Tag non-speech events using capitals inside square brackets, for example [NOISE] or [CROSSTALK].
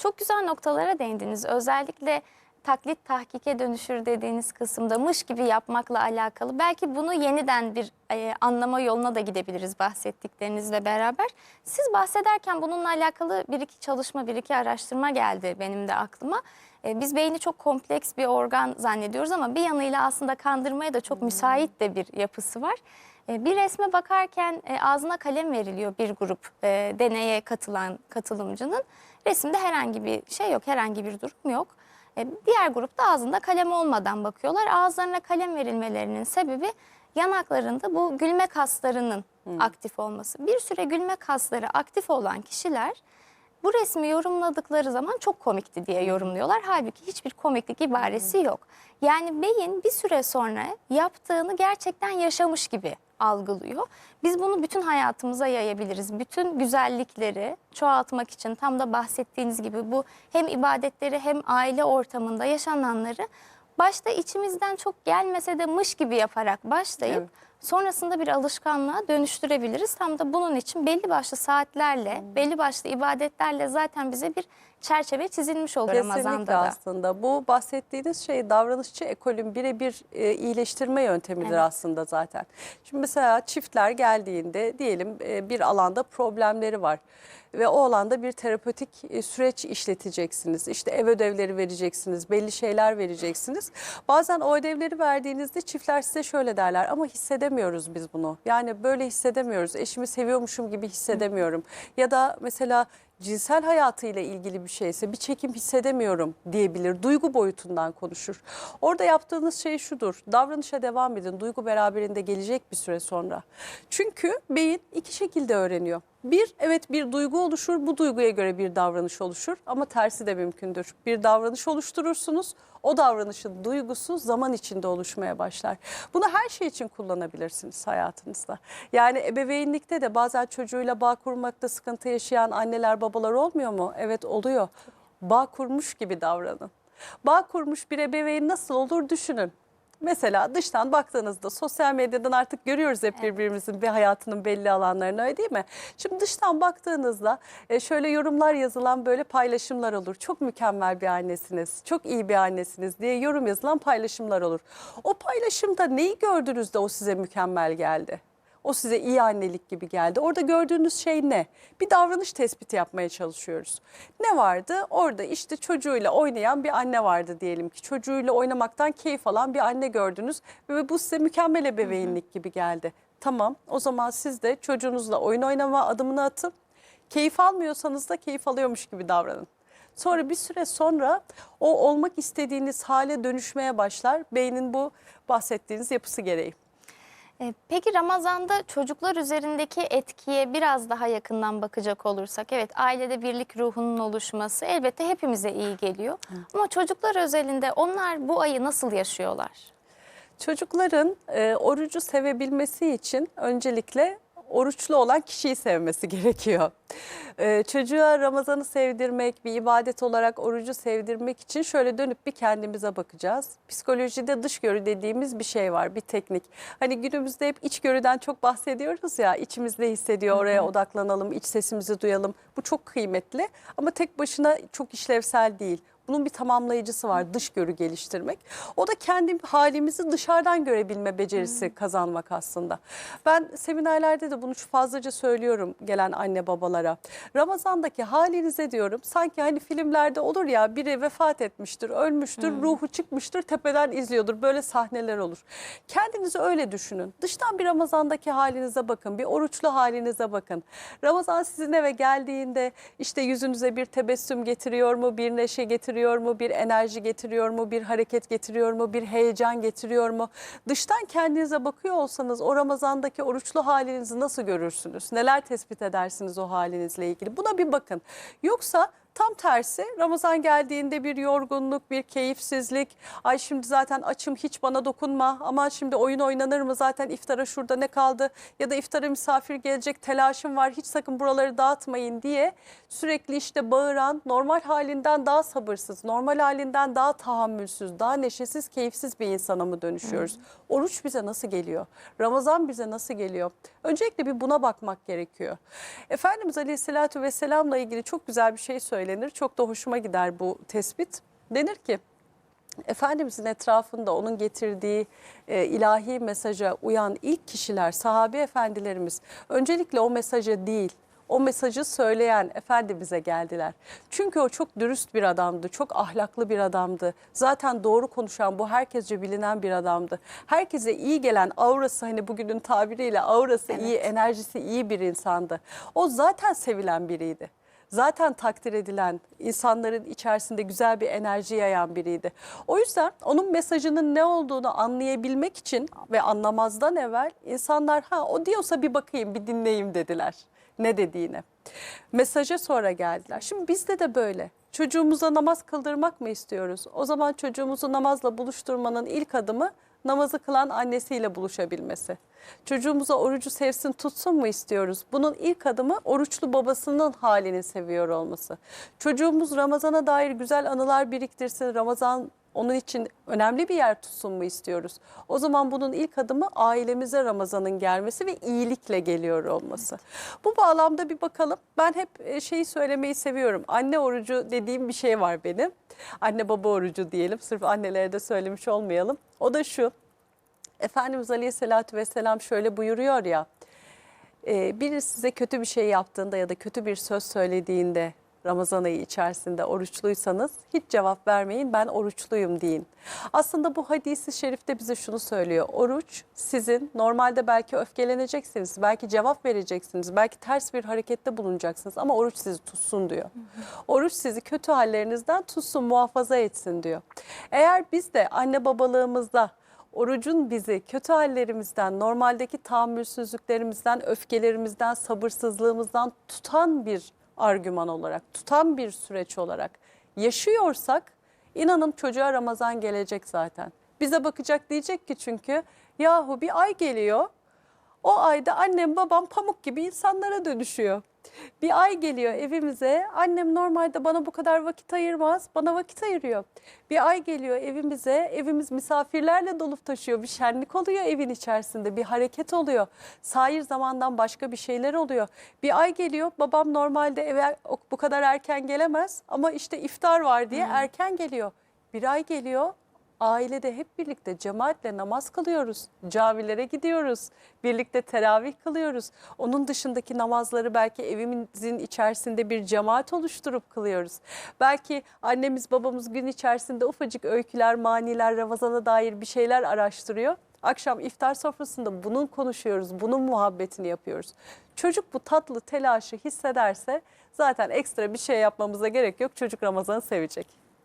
Çok güzel noktalara değindiniz. Özellikle taklit tahkike dönüşür dediğiniz kısımda mış gibi yapmakla alakalı. Belki bunu yeniden bir e, anlama yoluna da gidebiliriz bahsettiklerinizle beraber. Siz bahsederken bununla alakalı bir iki çalışma, bir iki araştırma geldi benim de aklıma. E, biz beyni çok kompleks bir organ zannediyoruz ama bir yanıyla aslında kandırmaya da çok müsait de bir yapısı var. E, Bir resme bakarken e, ağzına kalem veriliyor bir grup e, deneye katılan katılımcının. Resimde herhangi bir şey yok, herhangi bir durum yok. Diğer grupta ağzında kalem olmadan bakıyorlar. Ağızlarına kalem verilmelerinin sebebi yanaklarında bu gülme kaslarının aktif olması. Bir süre gülme kasları aktif olan kişiler bu resmi yorumladıkları zaman çok komikti diye yorumluyorlar. Halbuki hiçbir komiklik ibaresi yok. Yani beyin bir süre sonra yaptığını gerçekten yaşamış gibi algılıyor. Biz bunu bütün hayatımıza yayabiliriz. Bütün güzellikleri çoğaltmak için tam da bahsettiğiniz gibi bu hem ibadetleri hem aile ortamında yaşananları başta içimizden çok gelmese de mış gibi yaparak başlayıp Evet. sonrasında bir alışkanlığa dönüştürebiliriz. Tam da bunun için belli başlı saatlerle, belli başlı ibadetlerle zaten bize bir çerçeve çizilmiş oluyor Kesinlikle Ramazan'da da. aslında. Bu bahsettiğiniz şey davranışçı ekolün birebir e, iyileştirme yöntemidir Evet. aslında zaten. Şimdi mesela çiftler geldiğinde diyelim e, bir alanda problemleri var ve o alanda bir terapötik e, süreç işleteceksiniz. İşte ev ödevleri vereceksiniz, belli şeyler vereceksiniz. Bazen o ödevleri verdiğinizde çiftler size şöyle derler ama hissedemiyoruz biz bunu. Yani böyle hissedemiyoruz. Eşimi seviyormuşum gibi hissedemiyorum. Ya da mesela cinsel hayatıyla ilgili bir şeyse bir çekim hissedemiyorum diyebilir. Duygu boyutundan konuşur. Orada yaptığınız şey şudur. Davranışa devam edin. Duygu beraberinde gelecek bir süre sonra. Çünkü beyin iki şekilde öğreniyor. Bir, evet bir duygu oluşur. Bu duyguya göre bir davranış oluşur. Ama tersi de mümkündür. Bir davranış oluşturursunuz. O davranışın duygusu zaman içinde oluşmaya başlar. Bunu her şey için kullanabilirsiniz hayatınızda. Yani ebeveynlikte de bazen çocuğuyla bağ kurmakta sıkıntı yaşayan anneler babalar olmuyor mu? Evet oluyor. Bağ kurmuş gibi davranın. Bağ kurmuş bir ebeveyn nasıl olur düşünün. Mesela dıştan baktığınızda sosyal medyadan artık görüyoruz hep birbirimizin bir hayatının belli alanlarını öyle değil mi? Şimdi dıştan baktığınızda e, şöyle yorumlar yazılan böyle paylaşımlar olur. Çok mükemmel bir annesiniz, çok iyi bir annesiniz diye yorum yazılan paylaşımlar olur. O paylaşımda neyi gördünüz de o size mükemmel geldi? O size iyi annelik gibi geldi. Orada gördüğünüz şey ne? Bir davranış tespiti yapmaya çalışıyoruz. Ne vardı? Orada işte çocuğuyla oynayan bir anne vardı diyelim ki. Çocuğuyla oynamaktan keyif alan bir anne gördünüz ve bu size mükemmel ebeveynlik gibi geldi. Tamam o zaman siz de çocuğunuzla oyun oynama adımını atıp keyif almıyorsanız da keyif alıyormuş gibi davranın. Sonra bir süre sonra o olmak istediğiniz hale dönüşmeye başlar. Beynin bu bahsettiğiniz yapısı gereği. E, Peki Ramazan'da çocuklar üzerindeki etkiye biraz daha yakından bakacak olursak, evet ailede birlik ruhunun oluşması elbette hepimize iyi geliyor. Ama çocuklar özelinde onlar bu ayı nasıl yaşıyorlar? Çocukların e, orucu sevebilmesi için öncelikle oruçlu olan kişiyi sevmesi [LAUGHS] gerekiyor. E, çocuğa Ramazan'ı sevdirmek, bir ibadet olarak orucu sevdirmek için şöyle dönüp bir kendimize bakacağız. Psikolojide dışgörü dediğimiz bir şey var, bir teknik. Hani günümüzde hep içgörüden çok bahsediyoruz ya, içimizde hissediyor, oraya odaklanalım, iç sesimizi duyalım. Bu çok kıymetli ama tek başına çok işlevsel değil. Bunun bir tamamlayıcısı var dış görü geliştirmek. O da kendi halimizi dışarıdan görebilme becerisi kazanmak aslında. Ben seminerlerde de bunu fazlaca söylüyorum gelen anne babalara. Ramazandaki halinize diyorum sanki hani filmlerde olur ya biri vefat etmiştir, ölmüştür, ruhu çıkmıştır, tepeden izliyordur. Böyle sahneler olur. Kendinizi öyle düşünün. Dıştan bir Ramazandaki halinize bakın, bir oruçlu halinize bakın. Ramazan sizin eve geldiğinde işte yüzünüze bir tebessüm getiriyor mu, bir neşe getiriyor mu, bir enerji getiriyor mu, bir hareket getiriyor mu, bir heyecan getiriyor mu? Dıştan kendinize bakıyor olsanız o Ramazandaki oruçlu halinizi nasıl görürsünüz? Neler tespit edersiniz o halinizle ilgili? Buna bir bakın. Yoksa Tam tersi Ramazan geldiğinde bir yorgunluk, bir keyifsizlik. Ay şimdi zaten açım hiç bana dokunma. Aman şimdi oyun oynanır mı? Zaten iftara şurada ne kaldı? Ya da iftara misafir gelecek telaşım var. Hiç sakın buraları dağıtmayın diye sürekli işte bağıran, normal halinden daha sabırsız, normal halinden daha tahammülsüz, daha neşesiz, keyifsiz bir insana mı dönüşüyoruz? Oruç bize nasıl geliyor? Ramazan bize nasıl geliyor? Öncelikle bir buna bakmak gerekiyor. Efendimiz Aleyhisselatü Vesselam'la ilgili çok güzel bir şey söyledi. Söylenir. Çok da hoşuma gider bu tespit. Denir ki Efendimizin etrafında onun getirdiği e, ilahi mesaja uyan ilk kişiler sahabe efendilerimiz öncelikle o mesaja değil o mesajı söyleyen Efendimiz'e geldiler. Çünkü o çok dürüst bir adamdı, çok ahlaklı bir adamdı. Zaten doğru konuşan, bu herkesce bilinen bir adamdı. Herkese iyi gelen aurası hani bugünün tabiriyle aurası iyi, enerjisi iyi bir insandı. O zaten sevilen biriydi zaten takdir edilen, insanların içerisinde güzel bir enerji yayan biriydi. O yüzden onun mesajının ne olduğunu anlayabilmek için ve anlamazdan evvel insanlar ha o diyorsa bir bakayım, bir dinleyeyim dediler ne dediğini. Mesaja sonra geldiler. Şimdi bizde de böyle. Çocuğumuza namaz kıldırmak mı istiyoruz? O zaman çocuğumuzu namazla buluşturmanın ilk adımı namazı kılan annesiyle buluşabilmesi. Çocuğumuza orucu sevsin tutsun mu istiyoruz? Bunun ilk adımı oruçlu babasının halini seviyor olması. Çocuğumuz Ramazan'a dair güzel anılar biriktirsin. Ramazan onun için önemli bir yer tutsun mu istiyoruz? O zaman bunun ilk adımı ailemize Ramazan'ın gelmesi ve iyilikle geliyor olması. Bu bağlamda bir bakalım. Ben hep e, şeyi söylemeyi seviyorum. Anne orucu dediğim bir şey var benim. Anne baba orucu diyelim. Sırf annelere de söylemiş olmayalım. O da şu. Efendimiz Aleyhisselatü Vesselam şöyle buyuruyor ya. e, biri size kötü bir şey yaptığında ya da kötü bir söz söylediğinde Ramazan ayı içerisinde oruçluysanız hiç cevap vermeyin ben oruçluyum deyin. Aslında bu hadisi şerifte bize şunu söylüyor. Oruç sizin normalde belki öfkeleneceksiniz, belki cevap vereceksiniz, belki ters bir harekette bulunacaksınız ama oruç sizi tutsun diyor. Oruç sizi kötü hallerinizden tutsun, muhafaza etsin diyor. Eğer biz de anne babalığımızda orucun bizi kötü hallerimizden, normaldeki tahammülsüzlüklerimizden, öfkelerimizden, sabırsızlığımızdan tutan bir argüman olarak, tutan bir süreç olarak yaşıyorsak inanın çocuğa Ramazan gelecek zaten. Bize bakacak diyecek ki çünkü yahu bir ay geliyor. O ayda annem babam pamuk gibi insanlara dönüşüyor. Bir ay geliyor evimize. Annem normalde bana bu kadar vakit ayırmaz. Bana vakit ayırıyor. Bir ay geliyor evimize. Evimiz misafirlerle dolup taşıyor. Bir şenlik oluyor evin içerisinde. Bir hareket oluyor. Sair zamandan başka bir şeyler oluyor. Bir ay geliyor. Babam normalde eve bu kadar erken gelemez. Ama işte iftar var diye erken geliyor. Bir ay geliyor. Ailede hep birlikte cemaatle namaz kılıyoruz. Camilere gidiyoruz. Birlikte teravih kılıyoruz. Onun dışındaki namazları belki evimizin içerisinde bir cemaat oluşturup kılıyoruz. Belki annemiz babamız gün içerisinde ufacık öyküler, maniler, Ramazan'a dair bir şeyler araştırıyor. Akşam iftar sofrasında bunun konuşuyoruz, bunun muhabbetini yapıyoruz. Çocuk bu tatlı telaşı hissederse zaten ekstra bir şey yapmamıza gerek yok. Çocuk Ramazan'ı sevecek.